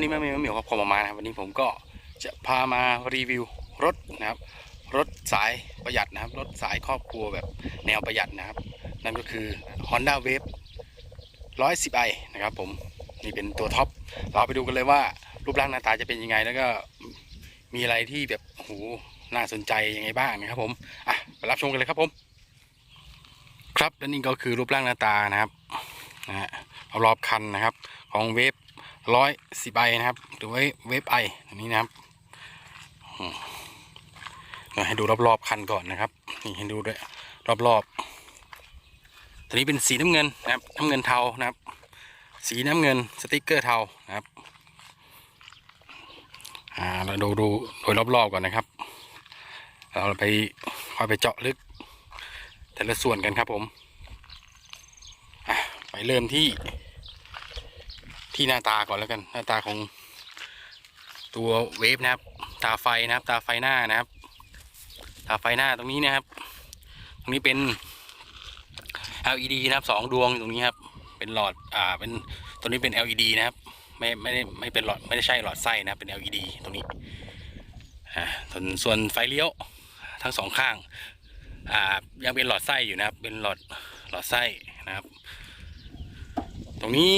ครับวันนี้แม่เมียวแม่เหมียวกับผมออกมานะครับวันนี้ผมก็จะพามารีวิวรถนะครับ รถสายประหยัดนะครับ รถสายครอบครัวแบบแนวประหยัดนะครับ นั่นก็คือ Honda Wave 110i นะครับ ผมนี่เป็นตัวท็อปเราไปดูกันเลยว่ารูปร่างหน้าตาจะเป็นยังไง แล้วก็มีอะไรที่แบบโอ้โหน่าสนใจยังไงบ้างนะครับ ผมอะไปรับชมกันเลยครับผม ครับและนี่ก็คือรูปร่างหน้าตานะครับนะฮะรอบๆคันนะครับ ของเวฟ ร้อยสิบไอนะครับ หรือว่าเวฟไออันนี้นะครับอืมเดี๋ยวให้ดูรอบๆคันก่อนนะครับนี่ให้ดูด้วยรอบๆตัวนี้เป็นสีน้ำเงินนะครับน้ำเงินเทานะครับ สีน้ำเงินสติกเกอร์เทานะครับอ่าเราดูดูโดยรอบๆก่อนนะครับ เราไปค่อยไปเจาะลึก แต่ละส่วนกันครับผมไปเริ่มที่ ที่หน้าตาก่อนแล้วกัน หน้าตาของตัวเวฟนะครับ ตาไฟนะครับ ตาไฟหน้านะครับ ตาไฟหน้าตรงนี้นะครับ ตรงนี้เป็น LED นะครับสองดวงตรงนี้ครับ เป็นหลอดอ่าเป็นตัวนี้เป็น LED นะครับ ไม่ไม่ได้ไม่เป็นหลอดไม่ได้ใช่หลอดไส้นะครับเป็น LED ตรงนี้อ่าส่วนไฟเลี้ยวทั้งสองข้างอ่ายังเป็นหลอดไส้อยู่นะครับ เป็นหลอดหลอดไส้นะครับ ตรงนี้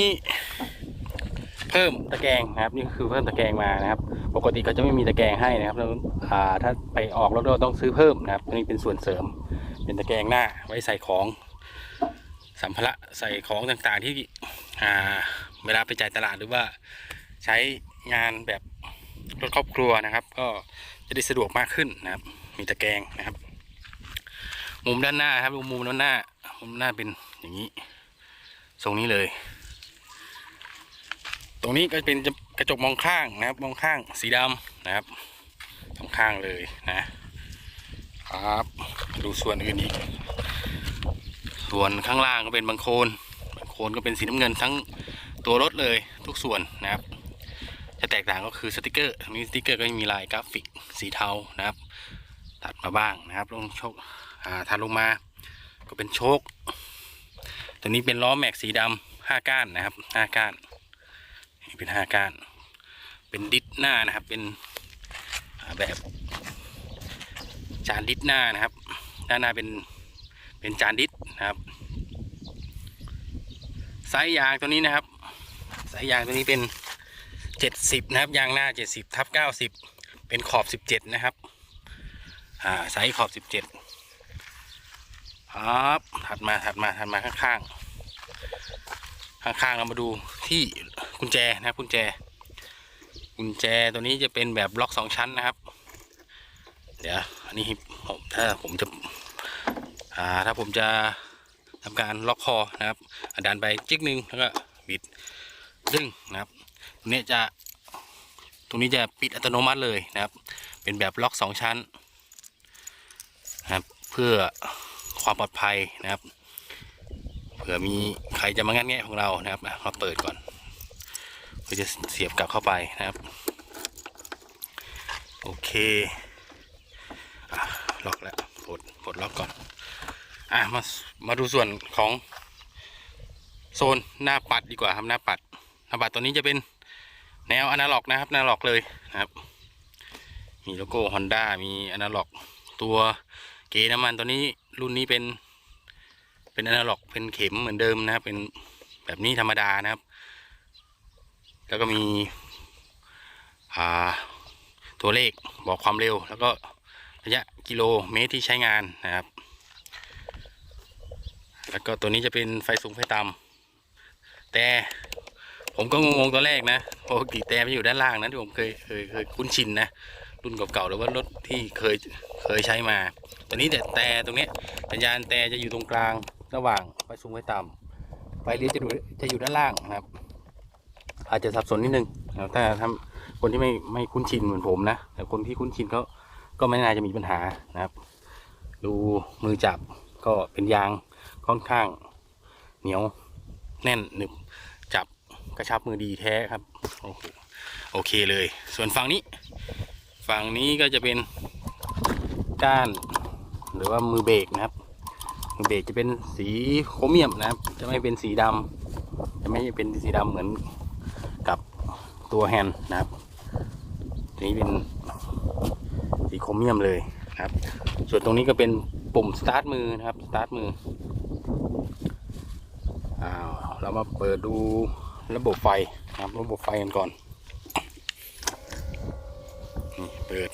เพิ่มตะแกรงนะครับ นี่คือเพิ่มตะแกรงมานะครับ ปกติเขาจะไม่มีตะแกรงให้นะครับแล้วถ้าไปออกรถเราต้องซื้อเพิ่มนะครับตัวนี้เป็นส่วนเสริม เป็นตะแกรงหน้าไว้ใส่ของสัมภาระใส่ของต่างๆที่เวลาไปจ่ายตลาดหรือว่าใช้งานแบบรถครอบครัวนะครับ ก็จะได้สะดวกมากขึ้นนะครับ มีตะแกรงนะครับ มุมด้านหน้าครับมุมด้านหน้ามุมหน้าเป็นอย่างนี้ทรงนี้เลย ตรงนี้ก็เป็นกระจกมองข้างนะครับ มองข้างสีดำนะครับสองข้างเลยนะครับดูส่วนอื่นอีกส่วนข้างล่างก็เป็นบางโคลนบางโคลนก็เป็นสีน้ำเงินทั้งตัวรถเลยทุกส่วนนะครับจะแตกต่างก็คือสติกเกอร์ตรงนี้สติกเกอร์ก็จะมีลายกราฟิกสีเทานะครับ ตัดมาบ้างนะครับลงโชคอ่าถัดลงมาก็เป็นโชคตัวนี้เป็นล้อแม็กสีดำห้าก้านนะครับห้าก้าน เป็นห้าก้าน เป็นดิสหน้านะครับ เป็นแบบจานดิสหน้านะครับด้านหน้าเป็นเป็นจานดิสนะครับไซส์ยางตัวนี้นะครับไซส์ยางตัวนี้เป็นเจ็ดสิบนะครับยางหน้าเจ็ดสิบทับเก้าสิบเป็นขอบสิบเจ็ดนะครับอ่าไซส์ขอบสิบเจ็ดครับถัดมาถัดมาถัดมาข้างๆข้างๆเรามาดูที่ กุญแจนะครับกุญแจ กุญแจตัวนี้จะเป็นแบบล็อกสองชั้นนะครับ เดี๋ยวอันนี้ผมถ้าผมจะอ่าถ้าผมจะทำการล็อกคอนะครับดันไปจิ๊กหนึ่งแล้วก็บิดดึงนะครับตรงนี้จะตรงนี้จะปิดอัตโนมัติเลยนะครับ เป็นแบบล็อกสองชั้นนะครับเพื่อความปลอดภัยนะครับเผื่อมีใครจะมางัดแงะของเรานะครับอะมาเปิดก่อน เพื่อจะเสียบกลับเข้าไปนะครับ โอเคอล็อกแล้วปลดปลดล็อกก่อน อะมามาดูส่วนของโซนหน้าปัดดีกว่าครับหน้าปัดหน้าปัดตัวนี้จะเป็นแนวอนาล็อกนะครับอนาล็อกเลยนะครับ มีโลโก้ Honda มีอนาล็อก ตัวเกน้ำมันตัวนี้รุ่นนี้เป็นเป็นอนาล็อกเป็นเข็มเหมือนเดิมนะครับ เป็นแบบนี้ธรรมดานะครับ แล้วก็มีตัวเลขบอกความเร็ว แล้วก็ระยะกิโลเมตรที่ใช้งานนะครับ แล้วก็ตัวนี้จะเป็นไฟสูงไฟต่ำแต่ผมก็งงๆตัวแรกนะปกติแต่มันอยู่ด้านล่างนะที่ผมเคยเคยเคยคุ้นชินนะรุ่นเก่าๆหรือว่ารถที่เคยเคยใช้มา ตัวนี้แต่แต่ตรงนี้สัญญาณแต่จะอยู่ตรงกลางระหว่างไฟสูงไฟต่ำไฟเลี้ยวจะอยู่จะอยู่ด้านล่างนะครับ อาจจะสับสนนิดนึงนะครับถ้าคนที่ไม่ไม่คุ้นชินเหมือนผมนะ แต่คนที่คุ้นชินเขาก็ไม่น่าจะมีปัญหานะครับ ดูมือจับก็เป็นยางค่อนข้าง เหนียวแน่นหนึบจับกระชับมือดีแท้ครับโอ้โหโอเคเลย ส่วนฝั่งนี้ ฝั่งนี้ก็จะเป็นก้านหรือว่ามือเบรกนะครับ มือเบรกจะเป็นสีโครเมียมนะครับ จะไม่เป็นสีดำจะไม่เป็นสีดำเหมือน ตัวแฮนด์นะครับนี้เป็นสีโครเมียมเลยนะครับ ส่วนตรงนี้ก็เป็นปุ่มสตาร์ทมือนะครับสตาร์ทมืออ้าวเรามาเปิดดูระบบไฟนะครับ ระบบไฟกันก่อนเปิด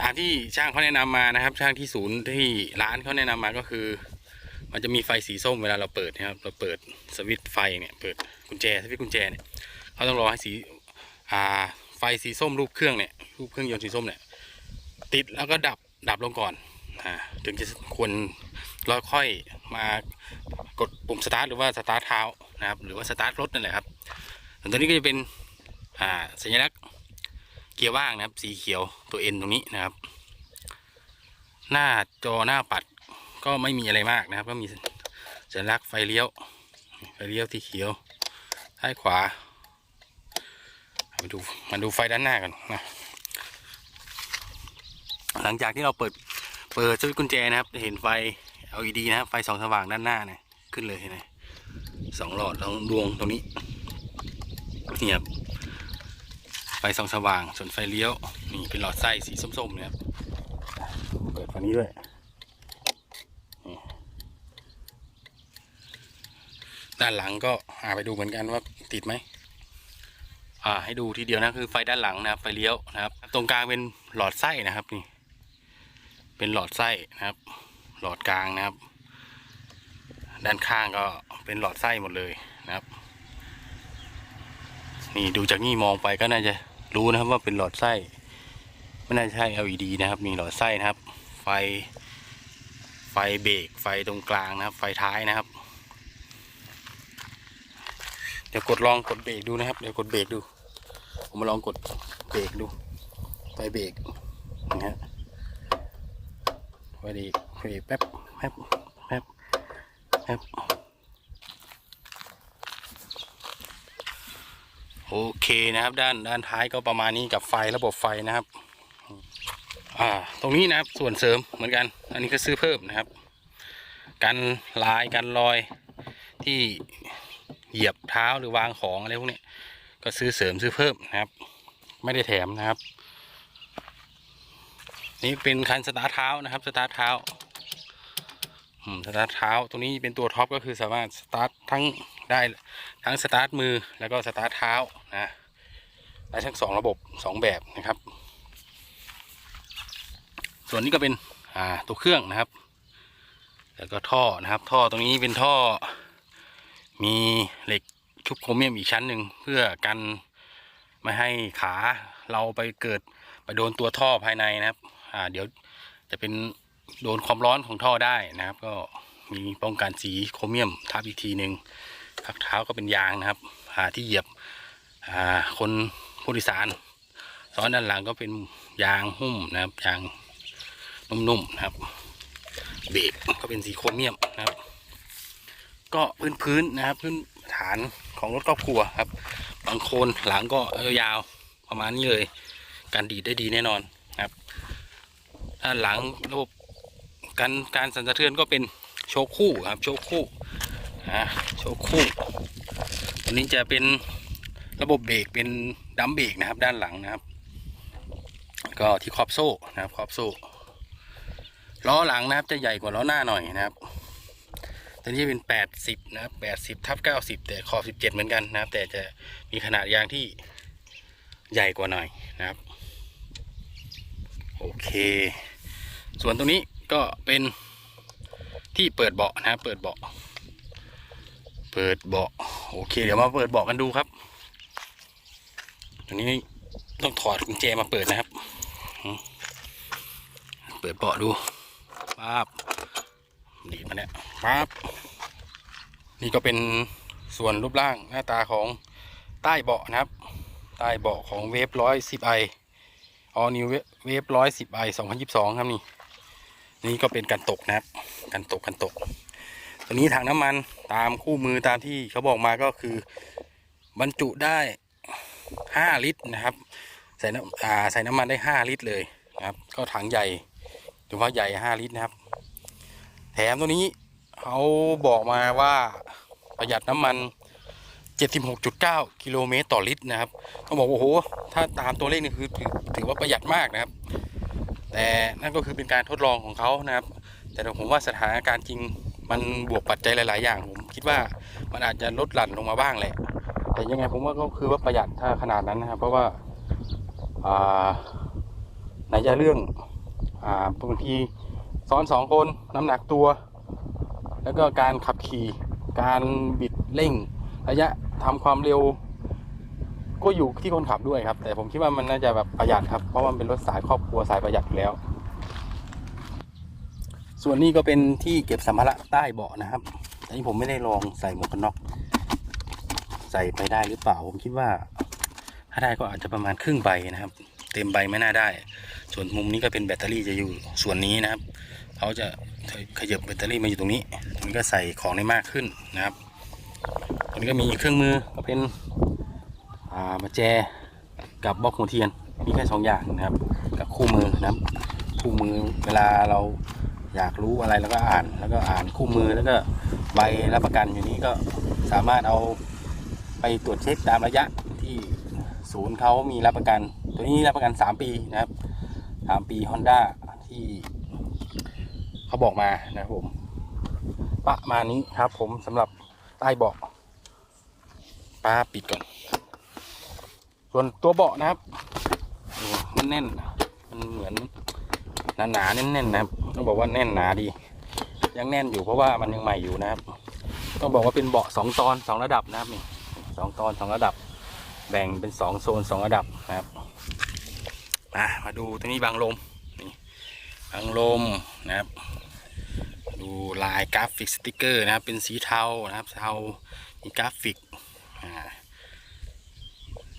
ตามที่ช่างเขาแนะนำมานะครับ ช่างที่ศูนย์ที่ร้านเขาแนะนำมาก็คือ มันจะมีไฟสีส้มเวลาเราเปิดนะครับ เราเปิดสวิตช์ไฟเนี่ย เปิดกุญแจสวิตช์กุญแจเนี่ยเขาต้องรอให้สีอ่าไฟสีส้มรูปเครื่องเนี่ยรูปเครื่องยนต์สีส้มเนี่ย ติดแล้วก็ดับดับลงก่อนอ่าถึงจะควรแล้วค่อยมากดปุ่มสตาร์ทหรือว่าสตาร์ทเท้านะครับ หรือว่าสตาร์ทรถนั่นแหละครับตัวนี้ก็จะเป็นอ่าสัญลักษณ์เกียร์ว่างนะครับ สีเขียวตัว N ตรงนี้นะครับ หน้าจอหน้าปัด ก็ไม่มีอะไรมากนะครับ ก็มีสัญลักษณ์ไฟเลี้ยว ไฟเลี้ยวสีเขียวซ้ายขวา มาดูมาดูไฟด้านหน้ากันนะหลังจากที่เราเปิดเปิดสวิตช์กุญแจนะครับจะเห็นไฟ LED นะครับไฟสองสว่างด้านหน้าเนี่ยขึ้นเลยเห็นไหมสองหลอดสองดวงตรงนี้นี่ครับไฟสองสว่างส่วนไฟเลี้ยวนี่เป็นหลอดไส้สีส้มๆเนะครับเปิดฝั่งนี้ด้วย ด้านหลังก็หาไปดูเหมือนกันว่าติดไหมอ่าให้ดูทีเดียวนะคือไฟด้านหลังนะครับไฟเลี้ยวนะครับ ตรงกลางเป็นหลอดไส้นะครับนี่ เป็นหลอดไส้นะครับ หลอดกลางนะครับ ด้านข้างก็เป็นหลอดไส้หมดเลยนะครับ นี่ดูจากนี่มองไปก็น่าจะรู้นะครับว่าเป็นหลอดไส้ไม่น่าใช่ LED นะครับนี่หลอดไส้นะครับ ไฟไฟเบรกไฟตรงกลางนะครับ ไฟท้ายนะครับ ดี๋ยวกดลองกดเบรกดูนะครับ เดี๋ยวกดเบรกดู ผมมาลองกดเบรกดูไฟเบรกนะฮะไฟเบรกไฟเบรกแป๊บแป๊บแป๊บแป๊บโอเคนะครับ ด้านด้านท้ายก็ประมาณนี้กับไฟระบบไฟนะครับ อ่า ตรงนี้นะครับส่วนเสริมเหมือนกัน อันนี้ก็ซื้อเพิ่มนะครับ กันลายกันรอยที่ เหยียบเท้าหรือวางของอะไรพวกนี้ก็ซื้อเสริมซื้อเพิ่มนะครับ ไม่ได้แถมนะครับ นี่เป็นคันสตาร์ทเท้านะครับสตาร์ทเท้าสตาร์ทเท้าตรงนี้เป็นตัวท็อปก็คือสามารถสตาร์ททั้งได้ทั้งสตาร์ทมือแล้วก็สตาร์ทเท้านะได้ทั้งสองระบบสองแบบนะครับ ส่วนนี้ก็เป็นตัวเครื่องนะครับ แล้วก็ท่อนะครับ ท่อตรงนี้เป็นท่อ มีเหล็กชุบโครเมียมอีกชั้นหนึ่งเพื่อกันไม่ให้ขาเราไปเกิดไปโดนตัวท่อภายในนะครับ อ่า เดี๋ยวจะเป็นโดนความร้อนของท่อได้นะครับ ก็มีป้องกันสีโครเมียมทับอีกทีหนึ่งพักเท้าก็เป็นยางนะครับอ่าที่เหยียบอ่าคนผู้โดยสารซ้อนด้านหลังก็เป็นยางหุ้มนะครับยางนุ่มๆนะครับ เบรกก็เป็นสีโครเมียมนะครับ ก็พื้นพื้นนะครับ พื้นฐานของรถครอบครัวครับ บางโคนหลังก็ยาวๆประมาณนี้เลย การดีดได้ดีแน่นอนครับด้านหลังระบบการการสั่นสะเทือนก็เป็นโชคคู่ครับ โชคคู่นะโชคคู่ตัวนี้จะเป็นระบบเบรกเป็นดัมเบรกนะครับ ด้านหลังนะครับ ก็ที่ขอบโซ่นะครับขอบโซ่ล้อหลังนะครับจะใหญ่กว่าล้อหน้าหน่อยนะครับ ตัวนี้เป็น 80 นะครับ 80ทับ90 แต่ขอบ 17 เหมือนกันนะครับ แต่จะมีขนาดยางที่ใหญ่กว่าหน่อยนะครับ โอเค ส่วนตรงนี้ก็เป็นที่เปิดเบาะนะครับ เปิดเบาะ เปิดเบาะ โอเค เดี๋ยวมาเปิดเบาะกันดูครับตรงนี้ต้องถอดกุญแจมาเปิดนะครับ เปิดเบาะดูป๊าบดีดมาเนี่ยปั๊บ นี่ก็เป็นส่วนรูปร่างหน้าตาของใต้เบาะนะครับ ใต้เบาะของเวฟร้อยสิบไอออนิวเวฟร้อยสิบไอสองพันยิบสองครับนี่ นี่ก็เป็นการตกนะครับ การตกการตก ตัวนี้ถังน้ำมันตามคู่มือตามที่เขาบอกมาก็คือบรรจุได้ห้าลิตรนะครับ ใส่น้ำอ่าใส่น้ำมันได้ห้าลิตรเลยนะครับ ก็ถังใหญ่ถือว่าใหญ่ห้าลิตรนะครับ แถมตัวนี้ เขาบอกมาว่าประหยัดน้ำมัน 76.9 กิโลเมตรต่อลิตรนะครับต้องบอกว่าโอ้โห ถ้าตามตัวเลขนี่คือถือว่าประหยัดมากนะครับ แต่นั่นก็คือเป็นการทดลองของเขานะครับ แต่ผมว่าสถานการณ์จริงมันบวกปัจจัยหลาย ๆ อย่างผมคิดว่ามันอาจจะลดหลั่นลงมาบ้างแหละ แต่ยังไงผมว่าก็คือว่าประหยัดถ้าขนาดนั้นนะครับ เพราะว่าไหนจะเรื่องอบางทีซ้อนสองคนน้ำหนักตัว แล้วก็การขับขี่ การบิดเร่ง ระยะทำความเร็ว ก็อยู่ที่คนขับด้วยครับ แต่ผมคิดว่ามันน่าจะแบบประหยัดครับ เพราะว่ามันเป็นรถสายครอบครัวสายประหยัดแล้ว ส่วนนี้ก็เป็นที่เก็บสัมภาระใต้เบาะนะครับอันนี้ผมไม่ได้ลองใส่หมวกกันน็อกใส่ไปได้หรือเปล่า ผมคิดว่า ถ้าได้ก็อาจจะประมาณครึ่งใบนะครับ เต็มใบไม่น่าได้ ส่วนมุมนี้ก็เป็นแบตเตอรี่จะอยู่ส่วนนี้นะครับ เขาจะขยับแบตเตอรี่มาอยู่ตรงนี้ตรงนี้ก็ใส่ของได้มากขึ้นนะครับตรงนี้ก็มีเครื่องมือก็เป็นอามาแจกับบล็อกหัวเทียนมีแค่สองอย่างนะครับ กับคู่มือนะครับคู่มือเวลาเราอยากรู้อะไรแล้วก็อ่านแล้วก็อ่านคู่มือแล้วก็ใบรับประกันอยู่นี้ก็สามารถเอาไปตรวจเช็คตามระยะที่ศูนย์เขามีรับประกัน ตัวนี้รับประกัน 3 ปีนะครับ 3 ปี Honda ที่ เขาบอกมานะครับผม ประมาณนี้ครับ ผมสำหรับใต้เบาะป้าปิดก่อน ส่วนตัวเบาะนะครับมันแน่นมันเหมือนหนาหนาๆแน่นๆนะครับต้องบอกว่าแน่นหนาดี ยังแน่นอยู่เพราะว่ามันยังใหม่อยู่นะครับ ต้องบอกว่าเป็นเบาะสองตอนสองระดับนะครับนี่สองตอนสองระดับ แบ่งเป็นสองโซนสองระดับนะครับอะมาดูตัวนี้บางลมนี่บางลมนะครับ ดูลายกราฟิกสติกเกอร์นะครับ เป็นสีเทานะครับเทามีกราฟิกอ่า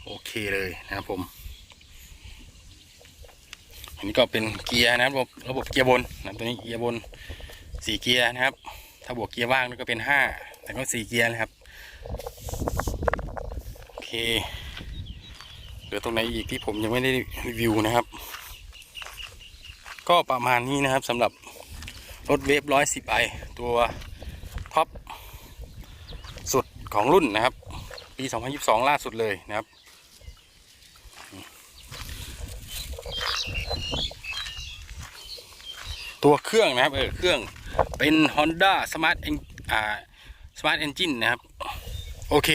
โอเคเลยนะครับผม อันนี้ก็เป็นเกียร์นะครับระบบระบบเกียร์บนนะครับตัวนี้เกียร์บนสี่เกียร์นะครับ ถ้าบวกเกียร์ว่างนี่ก็เป็นห้าแต่ก็สี่เกียร์นะครับโอเคเหลือตรงไหนอีกที่ผมยังไม่ได้รีวิวนะครับ ก็ประมาณนี้นะครับสำหรับ รถเวฟร้อยสิบไอตัวท็อปสุดของรุ่นนะครับ ปี 2022 ล่าสุดเลยนะครับ ตัวเครื่องนะครับเออเครื่องเป็น Honda Smart En อ่า Smart Engine นะครับ โอเค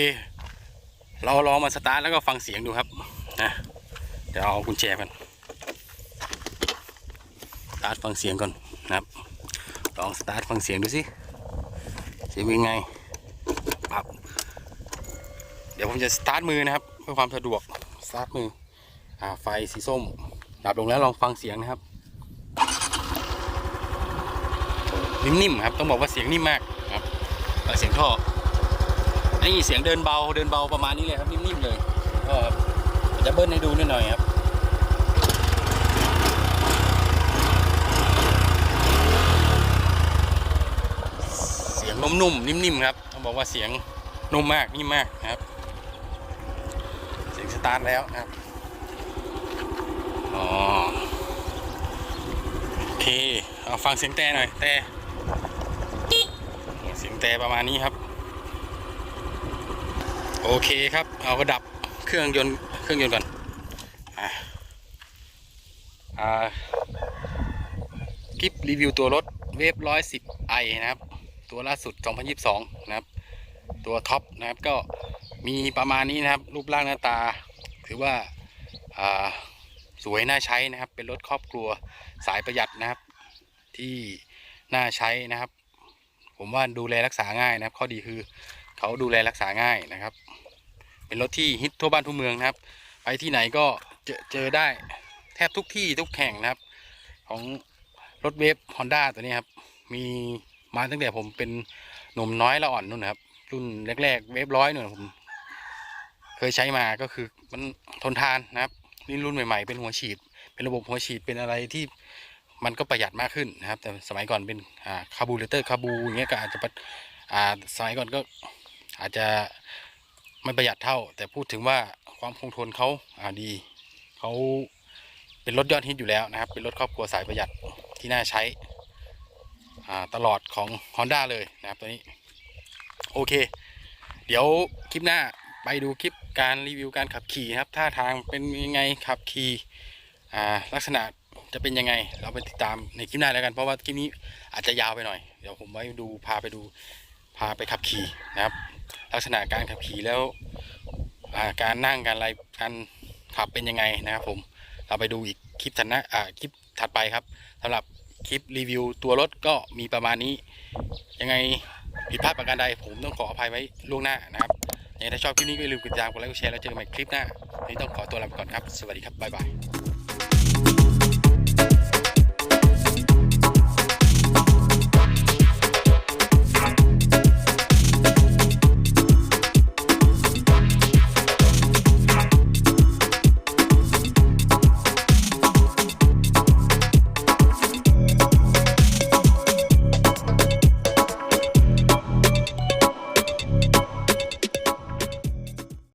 เราลองมาสตาร์ทแล้วก็ฟังเสียงดูครับนะเดี๋ยวเอากุญแจกันสตาร์ทฟังเสียงก่อนนะครับ ลองสตาร์ทฟังเสียงดูสิเสียงเป็นไงปรับเดี๋ยวผมจะสตาร์ทมือนะครับเพื่อความสะดวกสตาร์ทมืออ่าไฟสีส้มดับลงแล้วลองฟังเสียงนะครับ นิ่มๆครับต้องบอกว่าเสียงนิ่มมากครับเสียงท่อนี่เสียงเดินเบาเดินเบาประมาณนี้เลยครับนิ่มๆเลยก็จะเบิ้ลให้ดูนิดหน่อยครับ เสียงนุ่มๆนิ่มๆครับต้องบอกว่าเสียงนุ่มมากนิ่มมากนะครับ เสียงสตาร์ทแล้วนะครับอ๋อโอเคเอาฟังเสียงแต่หน่อยแต่เสียงแต่ประมาณนี้ครับ โอเคครับ เอากระดับเครื่องยนต์เครื่องยนต์ก่อนอะอ่าคลิปรีวิวตัวรถเวฟร้อยสิบไอนะครับ ตัวล่าสุด 2022 นะครับ ตัวท็อปนะครับก็มีประมาณนี้นะครับ รูปร่างหน้าตา ถือว่าาสวยน่าใช้นะครับ เป็นรถครอบครัวสายประหยัดนะครับ ที่น่าใช้นะครับ ผมว่าดูแลรักษาง่ายนะครับ ข้อดีคือเขาดูแลรักษาง่ายนะครับ เป็นรถที่ฮิตทั่วบ้านทั่วเมืองนะครับ ไปที่ไหนก็เจอเจอได้แทบทุกที่ทุกแห่งนะครับ ของรถเวฟฮอนด้าตัวนี้ครับ มี มาตั้งแต่ผมเป็นหนุ่มน้อยละอ่อนนู่นครับ รุ่นแรกๆเวฟร้อยนู่นผม เคยใช้มาก็คือมันทนทานนะครับนี่รุ่นใหม่ๆเป็นหัวฉีด เป็นระบบหัวฉีดเป็นอะไรที่มันก็ประหยัดมากขึ้นนะครับ แต่สมัยก่อนเป็นอ่าคาบูเลเตอร์คาบูอย่างเงี้ยก็อาจจะอ่าสมัยก่อนก็อาจจะไม่ประหยัดเท่า แต่พูดถึงว่าความคงทนเขาอ่าดีเขาเป็นรถยอดฮิตอยู่แล้วนะครับ เป็นรถครอบครัวสายประหยัดที่น่าใช้ ตลอดของ Honda เลยนะครับตัวนี้ โอเค เดี๋ยวคลิปหน้าไปดูคลิปการรีวิวการขับขี่นะครับท่าทางเป็นยังไงขับขี่ลักษณะจะเป็นยังไง เราไปติดตามในคลิปหน้าแล้วกันเพราะว่าคลิปนี้อาจจะยาวไปหน่อย เดี๋ยวผมไว้ดูพาไปดูพาไปขับขี่นะครับ ลักษณะการขับขี่แล้วการนั่งการอะไรการขับเป็นยังไงนะครับผมเราไปดูอีกคลิปถัดนะอ่าคลิปถัดไปครับสำหรับ คลิปรีวิวตัวรถก็มีประมาณนี้ ยังไงผิดพลาดประการใดผมต้องขออภัยไว้ล่วงหน้านะครับยังไงถ้าชอบคลิปนี้ก็อย่าลืมกดติดตามกดไลค์กดแชร์แล้วเจอกันใหม่คลิปหน้าวันนี้ต้องขอตัวลาไปก่อนครับ สวัสดีครับบ๊ายบาย